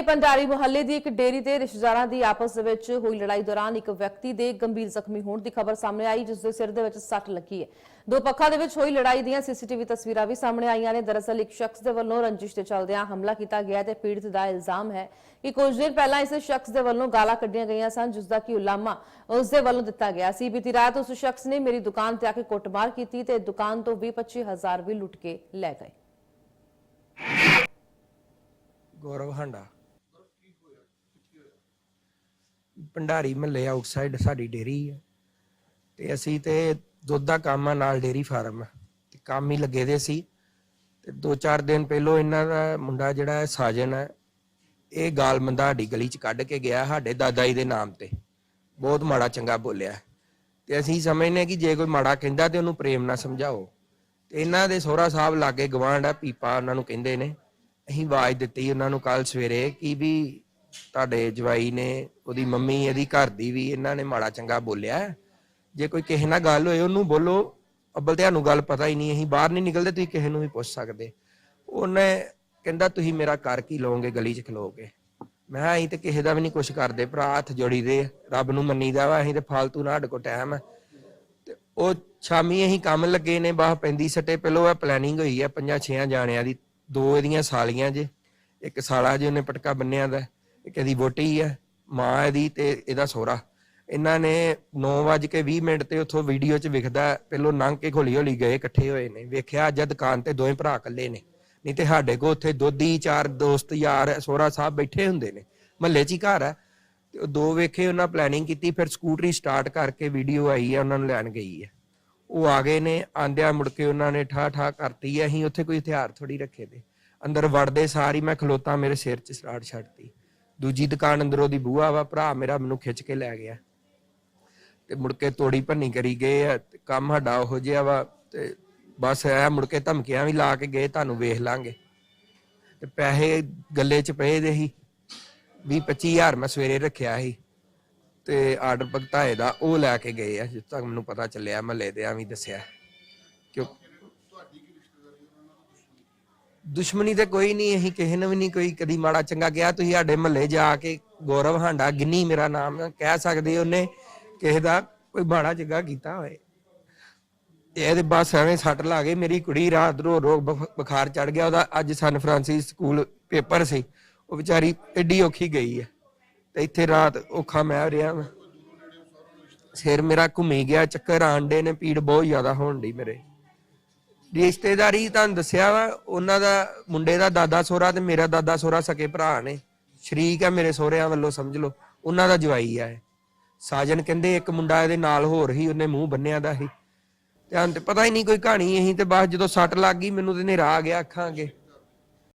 ਦੇ ਪੰਡਾਰੀ ਮੁਹੱਲੇ ਦੀ ਇੱਕ ਡੇਰੀ ਤੇ ਰਿਸ਼ਤੇਦਾਰਾਂ ਦੀ ਆਪਸ ਦੇ ਵਿੱਚ ਹੋਈ ਲੜਾਈ ਦੌਰਾਨ ਇੱਕ ਵਿਅਕਤੀ ਦੇ ਗੰਭੀਰ ਜ਼ਖਮੀ ਹੋਣ ਦੀ ਖਬਰ ਸਾਹਮਣੇ ਆਈ, ਜਿਸ ਦੇ ਸਿਰ ਦੇ ਵਿੱਚ ਸੱਟ ਲੱਗੀ ਹੈ। ਦੋ ਪੱਖਾਂ ਦੇ ਵਿੱਚ ਹੋਈ ਲੜਾਈ ਦੀਆਂ ਸੀਸੀਟੀਵੀ ਤਸਵੀਰਾਂ ਵੀ ਸਾਹਮਣੇ ਆਈਆਂ ਨੇ। ਦਰਅਸਲ ਇੱਕ ਸ਼ਖਸ ਦੇ ਵੱਲੋਂ ਰੰਜਿਸ਼ ਤੇ ਚੱਲਦਿਆਂ ਹਮਲਾ ਕੀਤਾ ਗਿਆ ਤੇ ਪੀੜਤ ਦਾ ਇਲਜ਼ਾਮ ਹੈ ਕਿ ਕੁਝ ਦਿਨ ਪਹਿਲਾਂ ਇਸ ਸ਼ਖਸ ਦੇ ਵੱਲੋਂ ਗਾਲਾਂ ਕੱਢੀਆਂ ਗਈਆਂ ਸਨ, ਜਿਸ ਦਾ ਕਿ ਉਲਾਮਾ ਉਸ ਦੇ ਵੱਲੋਂ ਦਿੱਤਾ ਗਿਆ ਸੀ। ਬੀਤੀ ਰਾਤ ਉਸ ਸ਼ਖਸ ਨੇ ਮੇਰੀ ਦੁਕਾਨ ਤੇ ਆ ਕੇ ਕੁੱਟਮਾਰ ਕੀਤੀ ਤੇ ਦੁਕਾਨ ਤੋਂ 20-25 ਹਜ਼ਾਰ ਵੀ ਲੁੱਟ ਕੇ ਲੈ ਗਏ। ਗੌਰਵ ਹਾਂਡਾ ਭੰਡਾਰੀ ਮਹੱਲੇ ਆਊਟਸਾਈਡ ਸਾਡੀ ਡੇਰੀ ਹੈ ਤੇ ਅਸੀਂ ਤੇ ਦੁੱਧ ਦਾ ਕੰਮ ਆ, ਨਾਲ ਡੇਰੀ ਫਾਰਮ ਤੇ ਕੰਮ ਹੀ ਲੱਗੇ ਦੇ ਸੀ। ਤੇ ਦੋ ਚਾਰ ਦਿਨ ਪਹਿਲੋਂ ਇਹਨਾਂ ਦਾ ਮੁੰਡਾ ਜਿਹੜਾ ਹੈ, ਸਾਜਨ ਹੈ, ਇਹ ਗਾਲ ਮੰਦਾ ਸਾਡੀ ਗਲੀ ਚ ਕੱਢ ਕੇ ਗਿਆ ਸਾਡੇ ਦਾਦਾ ਜੀ ਦੇ ਨਾਮ ਤੇ। ਬਹੁਤ ਮਾੜਾ ਚੰਗਾ ਬੋਲਿਆ। ਤੇ ਅਸੀਂ ਸਮਝਨੇ ਕਿ ਜੇ ਕੋਈ ਮਾੜਾ ਕਹਿੰਦਾ ਤੇ ਉਹਨੂੰ ਪ੍ਰੇਮ ਨਾਲ ਸਮਝਾਓ। ਤੇ ਇਹਨਾਂ ਦੇ ਸੋਹਰਾ ਸਾਹਿਬ ਲਾਗੇ ਗਵਾਂਢ ਆ, ਪੀਪਾ ਉਹਨਾਂ ਨੂੰ ਕਹਿੰਦੇ ਨੇ। ਅਸੀਂ ਆਵਾਜ਼ ਦਿੱਤੀ ਉਹਨਾਂ ਨੂੰ ਕੱਲ ਸਵੇਰੇ ਕਿ ਵੀ ਤੁਹਾਡੇ ਜਵਾਈ ਨੇ, ਉਹਦੀ ਮੰਮੀ, ਇਹਦੀ ਘਰ ਦੀ ਵੀ ਇਹਨਾਂ ਨੇ ਮਾੜਾ ਚੰਗਾ ਬੋਲਿਆ। ਜੇ ਕੋਈ ਕਿਸੇ ਨਾਲ ਗੱਲ ਹੋਏ, ਉਹਨੂੰ ਬੋਲੋ। ਅੱਬਲ, ਤੁਹਾਨੂੰ ਗੱਲ ਪਤਾ ਹੀ ਨਹੀਂ, ਅਸੀਂ ਬਾਹਰ ਨਹੀਂ ਨਿਕਲਦੇ, ਤੁਸੀਂ ਕਿਸੇ ਨੂੰ ਵੀ ਪੁੱਛ ਸਕਦੇ। ਉਹਨੇ ਕਹਿੰਦਾ, ਤੁਸੀਂ ਮੇਰਾ ਕਰ ਕੀ ਲਓਗੇ, ਗਲੀ 'ਚ ਖਲੋ ਕੇ ਮੈਂ ਕਿਹਾ, ਅਸੀਂ ਤੇ ਕਿਸੇ ਦਾ ਵੀ ਨਹੀਂ ਕੁਛ ਕਰਦੇ, ਭਰਾ ਹੱਥ ਜੋੜੀ ਦੇ ਰੱਬ ਨੂੰ ਮੰਨੀਦਾ ਵਾ, ਅਸੀਂ ਤੇ ਫਾਲਤੂ ਨਾ ਸਾਡੇ ਕੋਲ ਟਾਈਮ ਹੈ ਤੇ ਉਹ ਸ਼ਾਮੀ ਅਸੀਂ ਕੰਮ ਲੱਗੇ ਨੇ ਬਾਹ ਪੈਂਦੀ ਸਟੇ, ਪਹਿਲੋ ਇਹ ਪਲੈਨਿੰਗ ਹੋਈ ਹੈ ਪੰਜਾਂ ਛੇਆਂ ਜਾਣਿਆਂ ਦੀ, ਦੋ ਇਹਦੀਆਂ ਸਾਲੀਆਂ ਜੇ, ਇੱਕ ਸਾਲਾ ਜੇ ਉਹਨੇ ਪਟਕਾ ਬੰਨਿਆ ਦਾ। ਇਹਦੀ ਵੋਟੀ ਹੈ, ਮਾਂ ਇਹਦੀ ਤੇ ਇਹਦਾ ਸੋਹਰਾ। ਇਹਨਾਂ ਨੇ 9:20 ਮਿੰਟ ਤੇ ਉੱਥੋਂ ਵੀਡੀਓ 'ਚ ਵਿਖਦਾ, ਪਹਿਲੋਂ ਲੰਘ ਕੇ ਹੌਲੀ ਹੌਲੀ ਗਏ, ਇਕੱਠੇ ਹੋਏ ਨੇ। ਵੇਖਿਆ ਅੱਜ ਦੁਕਾਨ ਤੇ ਦੋਵੇਂ ਭਰਾ ਇਕੱਲੇ ਨੇ। ਨਹੀਂ ਤੇ ਸਾਡੇ ਕੋਲ ਉੱਥੇ ਦੋਦੀ ਚਾਰ ਦੋਸਤ, ਯਾਰ, ਸੋਹਰਾ ਸਾਹਿਬ ਬੈਠੇ ਹੁੰਦੇ ਨੇ। ਮਹੱਲੇ 'ਚ ਹੀ ਘਰ ਹੈ। ਤੇ ਉਹ ਦੋ ਵੇਖੇ, ਉਹਨਾਂ ਪਲੈਨਿੰਗ ਕੀਤੀ, ਫਿਰ ਸਕੂਟਰੀ ਸਟਾਰਟ ਕਰਕੇ ਵੀਡੀਓ ਆਈ ਹੈ, ਉਹਨਾਂ ਨੂੰ ਲੈਣ ਗਈ ਹੈ। ਉਹ ਆ ਗਏ ਨੇ, ਆਂਦਿਆਂ ਮੁੜ ਕੇ ਉਹਨਾਂ ਨੇ ਠਾ ਠਾ ਕਰਤੀ, ਅਸੀਂ ਉੱਥੇ ਕੋਈ ਹਥਿਆਰ ਥੋੜੀ ਰੱਖੇ ਦੇ। ਅੰਦਰ ਵੜਦੇ ਸਾਰੀ ਮੈਂ ਖਲੋਤਾ, ਮੇਰੇ ਸਿਰ 'ਚ ਸਰਾੜ ਛੱਡਤੀ। ਦੂਜੀ ਦੁਕਾਨ ਅੰਦਰੋਂ ਦੀ ਬੂਹਾ ਵਾ, ਭਰਾ ਮੇਰਾ ਮੈਨੂੰ ਖਿੱਚ ਕੇ ਲੈ ਗਿਆ। ਤੇ ਮੁੜ ਕੇ ਤੋੜੀ ਭੰਨੀ ਕਰੀ ਗਏ ਆ, ਤੇ ਕੰਮ ਸਾਡਾ ਉਹੋ ਜਿਹਾ ਵਾ, ਤੇ ਬਸ ਐ ਮੁੜ ਕੇ ਧਮਕੀਆਂ ਵੀ ਲਾ ਕੇ ਗਏ, ਤੁਹਾਨੂੰ ਵੇਖ ਲਾਂਗੇ। ਤੇ ਪੈਸੇ ਗੱਲੇ 'ਚ ਪਏ ਦੇ ਸੀ 20 25000 ਮੈਂ ਸਵੇਰੇ ਰੱਖਿਆ ਸੀ। ਤੇ ਆਰਡਰ ਭਗਤਾਏ ਦਾ ਉਹ ਲੈ ਕੇ ਗਏ ਆ, ਜਿੱਥੇ ਤੱਕ ਮੈਨੂੰ ਪਤਾ ਚੱਲਿਆ, ਮਹੱਲੇ ਦੇ ਵੀ ਦੱਸਿਆ। ਕਿਉਂ ਦੁਸ਼ਮਣੀ ਤੇ ਕੋਈ ਨਹੀਂ ਅਸੀਂ ਕਿਸੇ ਨੂੰ ਵੀ ਨਹੀਂ ਕੋਈ ਕਦੀ ਮਾੜਾ ਚੰਗਾ ਕਿਹਾ। ਤੁਸੀਂ ਸਾਡੇ ਮਹੱਲੇ ਜਾ ਕੇ ਗੌਰਵ ਹਾਂਡਾ ਗਿੰਨੀ ਮੇਰਾ ਨਾਮ ਹੈ, ਕਹਿ ਸਕਦੇ ਉਹਨੇ ਕਿਸੇ ਦਾ ਕੋਈ ਮਾੜਾ ਚੰਗਾ ਕੀਤਾ ਹੋਏ ਇਹਦੇ ਬਸ ਐਵੇਂ ਸੱਟ ਲਾ ਗਏ ਮੇਰੀ ਕੁੜੀ ਰਾਤ ਰੋ ਰੋ ਬੁਖ- ਬੁਖਾਰ ਚੜ ਗਿਆ ਉਹਦਾ ਅੱਜ ਸਨ ਫਰਾਂਸਿਸ ਸਕੂਲ ਪੇਪਰ ਸੀ ਉਹ ਵਿਚਾਰੀ ਐਡੀ ਔਖੀ ਗਈ ਹੈ। ਤੇ ਇੱਥੇ ਰਾਤ ਔਖਾ ਮੈਂ ਰਿਹਾ ਮੈਂ ਸਿਰ ਮੇਰਾ ਘੁੰਮੀ ਗਿਆ ਚੱਕਰ ਆਂਡੇ ਨੇ ਪੀੜ ਬਹੁਤ ਜ਼ਿਆਦਾ ਹੋਣ ਡਈ ਮੇਰੇ। ਰਿਸ਼ਤੇਦਾਰੀ ਤੁਹਾਨੂੰ ਦੱਸਿਆ ਵਾ, ਉਹਨਾਂ ਦਾ ਮੁੰਡੇ ਦਾ ਦਾਦਾ ਸੋਹਰਾ ਤੇ ਮੇਰਾ ਦਾਦਾ ਸੋਹਰਾ ਸਕੇ ਭਰਾ ਨੇ। ਸ਼ਰੀਕ ਆ ਮੇਰੇ ਸੋਹਰਿਆਂ ਵੱਲੋਂ, ਸਮਝ ਲਓ, ਉਹਨਾਂ ਦਾ ਜਵਾਈ ਆ ਇਹ। ਸਾਜਨ ਕਹਿੰਦੇ ਇੱਕ ਮੁੰਡਾ ਇਹਦੇ ਨਾਲ ਹੋਰ ਹੀ, ਉਹਨੇ ਮੂੰਹ ਬੰਨਿਆ ਦਾ ਸੀ ਤੇ ਹਾਂ ਤੇ ਪਤਾ ਹੀ ਨਹੀਂ ਕੋਈ ਕਹਾਣੀ ਇਹੀ ਤੇ ਬਸ ਜਦੋਂ ਸੱਟ ਲੱਗ ਗਈ, ਮੈਨੂੰ ਤੇ ਹਨੇਰਾ ਆ ਗਿਆ ਅੱਖਾਂ ਅੱਗੇ।